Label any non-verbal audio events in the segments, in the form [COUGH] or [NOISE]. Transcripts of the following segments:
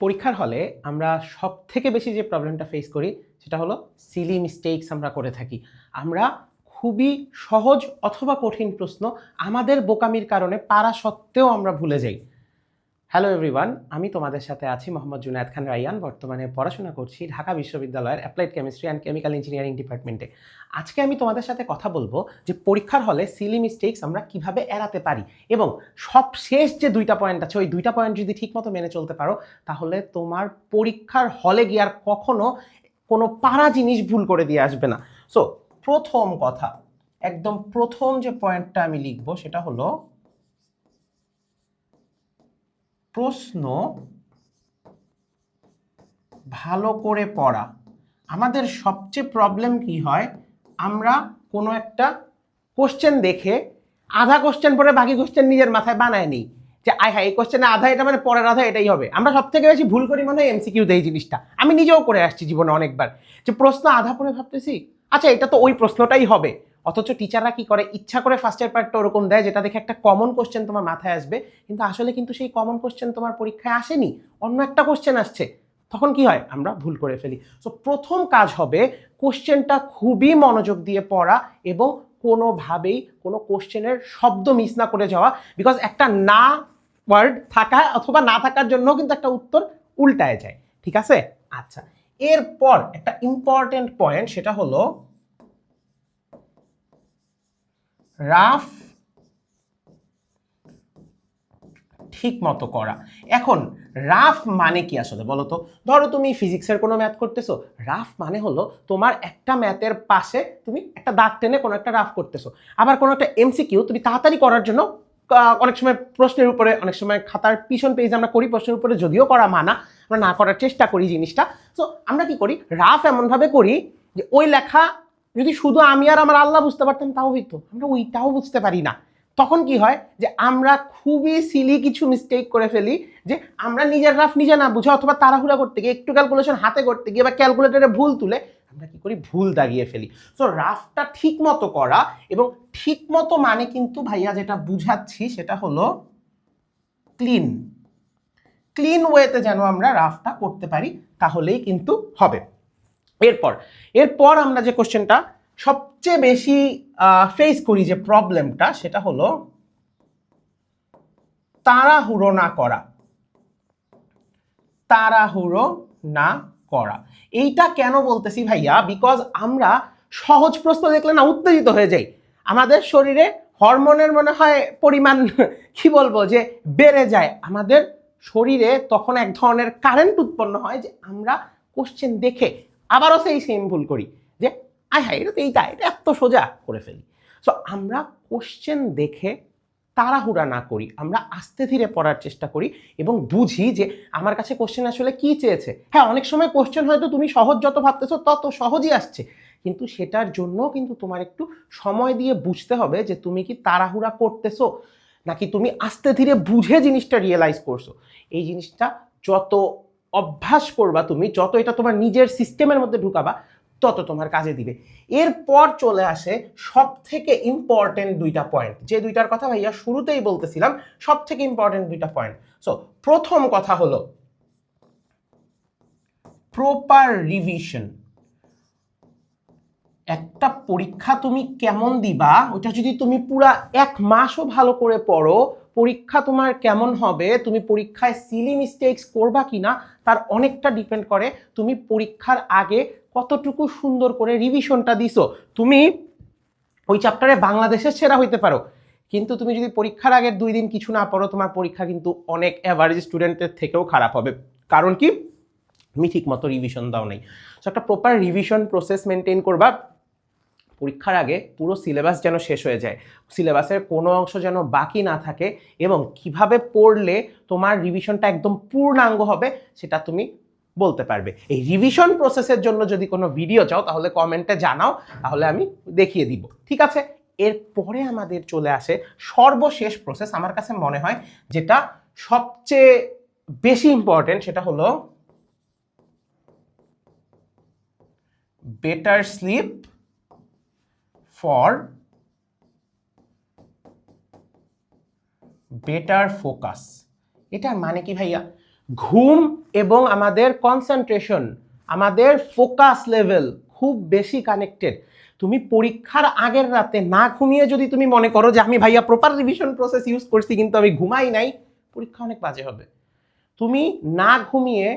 পরীক্ষার হলে আমরা সব থেকে বেশি যে প্রবলেমটা ফেস করি, সেটা হলো সিলি মিস্টেকস আমরা করে থাকি। আমরা খুবই সহজ অথবা কঠিন প্রশ্ন আমাদের বোকামির কারণে পারা সত্ত্বেও আমরা ভুলে যাই। হ্যালো এভরিওয়ান আমি তোমাদের সাথে আছি মোহাম্মদ জুনায়দ খান রাইয়ান, বর্তমানে পড়াশোনা করছি ঢাকা বিশ্ববিদ্যালয়ের applied chemistry and chemical engineering ডিপার্টমেন্টে আজকে আমি তোমাদের সাথে কথা বলব যে পরীক্ষার হলে সিলি মিস্টেকস আমরা কীভাবে এড়াতে পারি এবং সবশেষ যে দুইটা পয়েন্ট আছে, ওই দুইটা পয়েন্ট যদি ঠিকমতো মেনে চলতে পারো, তাহলে তোমার পরীক্ষার হলে গিয়ে আর কখনো কোনো পারা জিনিস ভুল করে দিয়ে আসবে না। সো প্রথম কথা, একদম প্রথম যে পয়েন্টটা আমি লিখব সেটা হলো প্রশ্ন ভালো করে পড়া। আমাদের সবচেয়ে প্রবলেম কি হয়? আমরা কোনো একটা কোশ্চেন দেখে আধা কোশ্চেন পরে বাকি কোশ্চেন নিজের মাথায় বানায় নিই। যে, আয় হ্যাঁ এই কোশ্চেনে আধা এটা মানে পরের আধা এটাই হবে। আমরা সব থেকে বেশি ভুল করি মনে হয় এমসিকিউতে এই জিনিসটা। আমি নিজেও করে আসছি জীবনে অনেকবার। যে, প্রশ্ন আধা পরে ভাবতেছি আচ্ছা এটা তো ওই প্রশ্নটাই হবে। অথচ টিচাররা কি করে? ইচ্ছা করে ফার্স্টের পার্টটা ওরকম দেয়, যেটা দেখে একটা কমন কোশ্চেন তোমার মাথায় আসবে। কিন্তু আসলে কিন্তু সেই কমন কোশ্চেন তোমার পরীক্ষায় আসেনি, অন্য একটা কোশ্চেন আসছে। তখন কি হয়? আমরা ভুল করে ফেলি। সো প্রথম কাজ হবে কোশ্চেনটা খুবই মনোযোগ দিয়ে পড়া এবং কোনোভাবেই কোনো কোশ্চেনের শব্দ মিস না করে যাওয়া বিকজ একটা না ওয়ার্ড থাকা অথবা না থাকার জন্য কিন্তু একটা উত্তর উল্টায় যায়। ঠিক আছে? আচ্ছা এরপর একটা ইম্পর্টেন্ট পয়েন্ট সেটা হলো রাফ ঠিক মতো করা। এখন, রাফ মানে কি আসলে বলো তো? ধরো তুমি ফিজিক্সের কোনো ম্যাথ করতেছো। রাফ মানে হলো তোমার একটা ম্যাথের পাশে তুমি একটা দাগ টেনে কোনো একটা রাফ করতেছো। আবার কোনো একটা এমসিকিউ তুমি তাড়াতাড়ি করার জন্য অনেক সময় প্রশ্নের উপরে, অনেক সময় খাতার পিছন পেজ আমরা করি, প্রশ্নের উপরে যদিও করা মানা, আমরা না করার চেষ্টা করি জিনিসটা। সো আমরা কি করি? রাফ এমনভাবে করি যে ওই লেখা যদি শুধু আমি আর আমার আল্লাহ বুঝতে পারতাম তাও হইতো। আমরা ওইটাও বুঝতে পারি না। তখন কি হয় যে আমরা খুবই সিলি কিছু মিস্টেক করে ফেলি যে আমরা নিজের রাফ নিজে না বুঝে অথবা তাড়াহুড়া করতে গিয়ে একটু ক্যালকুলেশন হাতে করতে গিয়ে বা ক্যালকুলেটারে ভুল তুলে আমরা কি করি? ভুল দাগিয়ে ফেলি। সো রাফটা ঠিক মতো করা এবং ঠিক মতো মানে কিন্তু ভাইয়া যেটা বুঝাচ্ছি সেটা হলো ক্লিন ক্লিন ওয়েতে যেন আমরা রাফটা করতে পারি তাহলেই কিন্তু হবে। এরপর এরপর আমরা যে কোশ্চেনটা সবচেয়ে বেশি ফেস করি যে প্রবলেমটা সেটা হলো তাড়াহুড়ো না করা। তাড়াহুড়ো না করা। এইটা কেন বলতেছি ভাইয়া? বিকজ আমরা সহজ প্রশ্ন দেখলে না উত্তেজিত হয়ে যাই। আমাদের শরীরে হরমোনের মনে হয় পরিমাণ, [LAUGHS] কি বলব, যে বেড়ে যায়। আমাদের শরীরে তখন এক ধরনের কারেন্ট উৎপন্ন হয় যে আমরা কোশ্চেন দেখে আবারও সেই সেম ভুল করি যে, আয় হায়, এটা তো এইটা এটা এত সোজা করে ফেলি। সো আমরা কোশ্চেন দেখে তাড়াহুড়া না করি, আমরা আস্তে ধীরে পড়ার চেষ্টা করি এবং বুঝি যে, আমার কাছে কোশ্চেন আসলে কি চেয়েছে? হ্যাঁ অনেক সময় কোশ্চেন হয়তো তুমি সহজ যত ভাবতেছো তত সহজই আসছে, কিন্তু সেটার জন্য কিন্তু তোমার একটু সময় দিয়ে বুঝতে হবে যে, তুমি কি তাড়াহুড়া করতেছো? নাকি তুমি আস্তে ধীরে বুঝে জিনিসটা রিয়েলাইজ করছ? এই জিনিসটা যত অভ্যাস করবা তুমি, যত এটা তোমার নিজের সিস্টেমের মধ্যে ঢুকাবা, তত তোমার কাজে দিবে। এরপর চলে আসে সব থেকে ইম্পর্টেন্ট দুইটা পয়েন্ট যে দুইটার কথা ভাইয়া শুরুতেই বলতেছিলাম সব থেকে ইম্পর্টেন্ট দুইটা পয়েন্ট সো প্রথম কথা হলো প্রপার রিভিশন একটা পরীক্ষা তুমি কেমন দিবা ওইটা যদি তুমি পুরা এক মাসও ভালো করে পড়ো পরীক্ষা তোমার কেমন হবে, তুমি পরীক্ষায় সিলি মিস্টেক্স করবা কি না তার অনেকটা ডিপেন্ড করে তুমি পরীক্ষার আগে কতটুকু সুন্দর করে রিভিশনটা দিছো। তুমি ওই চ্যাপ্টারে বাংলাদেশের সেরা হইতে পারো। কিন্তু তুমি যদি পরীক্ষার আগের দুই দিন কিছু না পড়ো, তোমার পরীক্ষা কিন্তু অনেক অ্যাভারেজ স্টুডেন্টের থেকেও খারাপ হবে। কারণ কি? তুমি ঠিক মতো রিভিশন দাও নাই। সো একটা প্রপার রিভিশন প্রসেস মেনটেন করবা। পরীক্ষার আগে পুরো সিলেবাস যেন শেষ হয়ে যায়। সিলেবাসের কোনো অংশ যেন বাকি না থাকে এবং কীভাবে পড়লে তোমার রিভিশনটা একদম পূর্ণাঙ্গ হবে সেটা তুমি বলতে পারবে। এই রিভিশন প্রসেসের জন্য যদি কোনো ভিডিও চাও, তাহলে কমেন্টে জানাও, তাহলে আমি দেখিয়ে দিব। ঠিক আছে? এরপরে আমাদের চলে আসে সর্বশেষ প্রসেস আমার কাছে মনে হয় যেটা সবচেয়ে বেশি ইম্পর্টেন্ট সেটা হলো better sleep for better focus এটার মানে কি ভাইয়া? ঘুম এবং আমাদের কনসেন্ট্রেশন আমাদের ফোকাস লেভেল খুব বেশি কানেক্টেড তুমি পরীক্ষার আগের রাতে না ঘুমিয়ে যদি তুমি মনে করো যে আমি ভাইয়া প্রপার রিভিশন প্রসেস ইউজ করছি কিন্তু আমি ঘুমাই নাই, পরীক্ষা অনেক বাজে হবে। তুমি না ঘুমিয়ে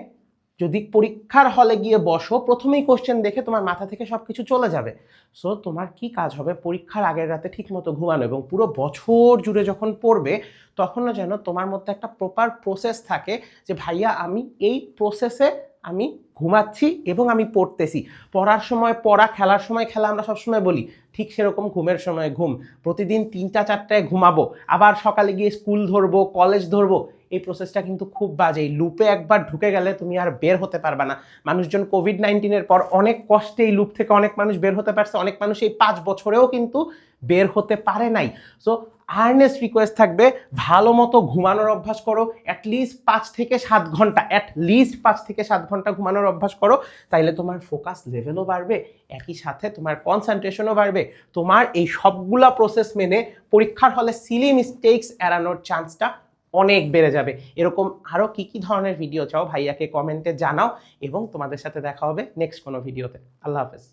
যদি পরীক্ষার হলে গিয়ে বসো, প্রথমেই কোশ্চেন দেখে তোমার মাথা থেকে সব কিছু চলে যাবে। সো তোমার কি কাজ হবে? পরীক্ষার আগের রাতে ঠিকমতো ঘুমানো এবং পুরো বছর জুড়ে যখন পড়বে, তখনও যেন তোমার মধ্যে একটা প্রপার প্রসেস থাকে যে, ভাইয়া, আমি এই প্রসেসে আমি ঘুমাচ্ছি এবং আমি পড়তেছি। পড়ার সময় পড়া, খেলার সময় খেলা আমরা সবসময় বলি, ঠিক সেরকম ঘুমের সময় ঘুম। প্রতিদিন তিনটা, চারটায় ঘুমাবো। আবার সকালে গিয়ে স্কুল ধরবো কলেজ ধরবো। এই প্রসেসটা কিন্তু খুব বাজে। লুপে একবার ঢুকে গেলে তুমি আর বের হতে পারবে না। মানুষজন কোভিড নাইন্টিনের পর অনেক কষ্টে এই লুপ থেকে অনেক মানুষ বের হতে পারছে। অনেক মানুষ এই পাঁচ বছরেও কিন্তু বের হতে পারে নাই। সো আর্নেস্ট রিকোয়েস্ট থাকবে, ভালো মতো ঘুমানোর অভ্যাস করো। অ্যাটলিস্ট পাঁচ থেকে সাত ঘণ্টা অ্যাট লিস্ট পাঁচ থেকে সাত ঘণ্টা ঘুমানোর অভ্যাস করো। তাইলে তোমার ফোকাস লেভেলও বাড়বে, একই সাথে তোমার কনসেন্ট্রেশনও বাড়বে। তোমার এই সবগুলা প্রসেস মেনে পরীক্ষার হলে সিলি মিস্টেকস এড়ানোর চান্সটা অনেক বেড়ে যাবে। এরকম আরও কী কী ধরনের ভিডিও চাও ভাইয়াকে কমেন্টে জানাও এবং তোমাদের সাথে দেখা হবে নেক্সট কোনো ভিডিওতে আল্লাহ হাফেজ।